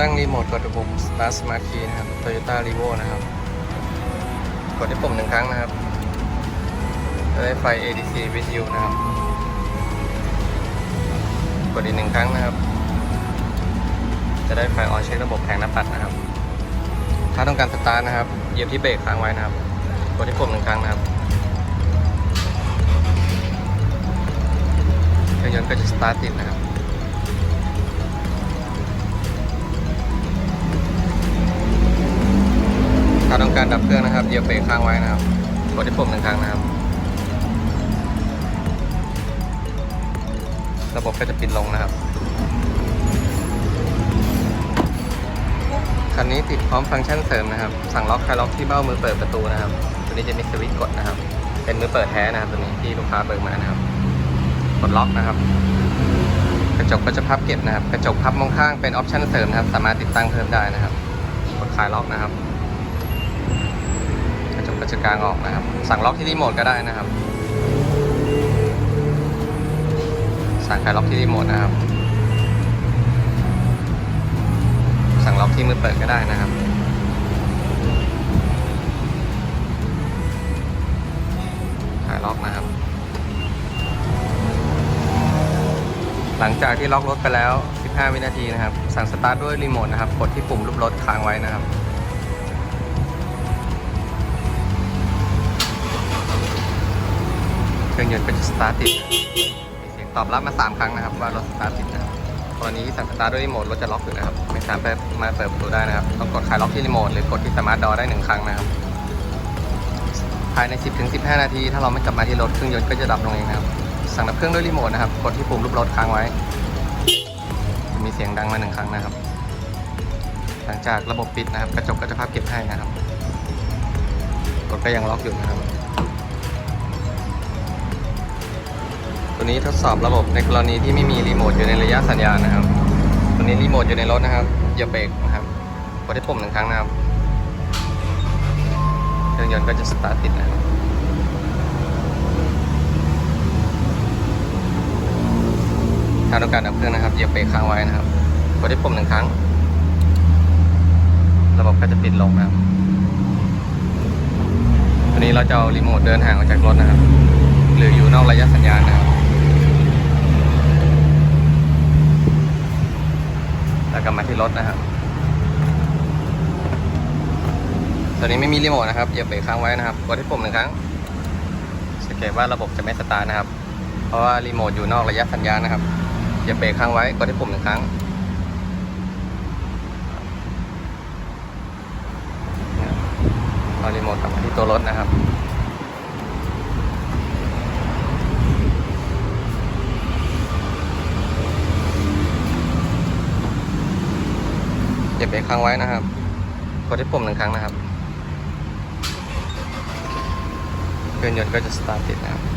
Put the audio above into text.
ตั้งรีโมทกดระบบ Start Smart Key นะครับ Toyota r e v o นะครับ กดที่ปุ่มหนึ่งครั้งนะครับจะได้ไฟ ADC with you นะครับ กดอีกหนึ่งครั้งนะครับ จะได้ไฟออนเช็คระบบแผงหน้าปัดนะครับ ถ้าต้องการสตาร์ทนะครับ เหยียบที่เบรกค้างไว้นะครับ กดที่ปุ่มหนึ่งครั้งนะครับเครื่องยนต์ก็จะสตาร์ทติดนะครับ ถ้าต้องการดับเครื่องนะครับเหยียบเบรกค้างไว้นะครับกดที่ปุ่มหนึ่งครั้งนะครับ ระบบก็จะปิดลงนะครับคันนี้ติดพร้อมฟังก์ชันเสริมนะครับ สั่งล็อกคลายล็อกที่เบ้ามือเปิดประตูนะครับ ตัวนี้จะมีสวิตช์กดนะครับ เป็นมือเปิดแท้นะครับตัวนี้ที่ลูกค้าเบิกมานะครับ กดล็อกนะครับ กระจกก็จะพับเก็บนะครับ กระจกพับมองข้างเป็นออปชั่นเสริมนะครับ สามารถติดตั้งเพิ่มได้นะครับ กดคลายล็อกนะครับ กระจกกระจกกลางออกนะครับ สั่งล็อกที่รีโมทก็ได้นะครับ สั่งคลายล็อกที่รีโมทนะครับ สั่งล็อกที่มือเปิดก็ได้นะครับคลายล็อกนะครับ หลังจากที่ล็อกรถไปแล้ว 15 วินาทีนะครับ สั่งสตาร์ทด้วยรีโมทนะครับ กดที่ปุ่มรูปรถค้างไว้นะครับ รื่องยนต์ก็จะสตาร์ทติดมีเสียงตอบรับมา 3 ครั้งนะครับว่ารถสตาร์ทติดนะครับกรณีที่สั่งสตาร์ทด้วยรีโมทรถจะล็อกอยู่นะครับไม่สามารถมาเปิดประตูได้นะครับต้องกดคลายล็อกที่รีโมทหรือกดที่สมาร์ทดอได้หนึ่งครั้งนะครับภายใน 10-15 นาที ถ้าเราไม่กลับมาที่รถเครื่องยนต์ก็จะดับลงเองนะครับ สั่งดับเครื่องด้วยรีโมทนะครับกดที่ปุ่มรูปรถค้างไว้จะมีเสียงดังมาหนึ่งครั้งนะครับ หลังจากระบบปิดนะครับ กระจกก็จะพับเก็บให้นะครับรถก็ยังล็อกอยู่นะครับ ตัวนี้ทดสอบระบบในกรณีที่ไม่มีรีโมทอยู่ในระยะสัญญาณนะครับ ตัวนี้รีโมทอยู่ในรถนะครับอย่าเบรกนะครับกดที่ปุ่มหนึ่งครั้งนะครับเครื่องยนต์ก็จะสตาร์ทติดนะครับถ้าต้องการดับเครื่องนะครับเหยียบเบรกค้างไว้นะครับกดที่ปุ่มหนึ่งครั้ง ระบบก็จะปิดลงนะครับตัวนี้เราจะเอารีโมทเดินห่างออกจากรถนะครับ หรืออยู่นอกระยะสัญญาณนะครับ แล้วกลับมาที่ รถนะครับตัวนี้ไม่มีรีโมทนะครับเหยียบเบรกค้างไว้นะครับ กดที่ปุ่มหนึ่งครั้งสังเกตว่าระบบจะไม่สตาร์ทนะครับ เพราะว่ารีโมทอยู่นอกระยะสัญญาณนะครับเหยียบเบรกค้างไว้ กดที่ปุ่มหนึ่งครั้ง เอารีโมทกลับมาที่ตัวรถนะครับ เหยียบเบรกค้างไว้นะครับ กดที่ปุ่มหนึ่งครั้งนะครับ เครื่องยนต์ก็จะสตาร์ทติดนะครับ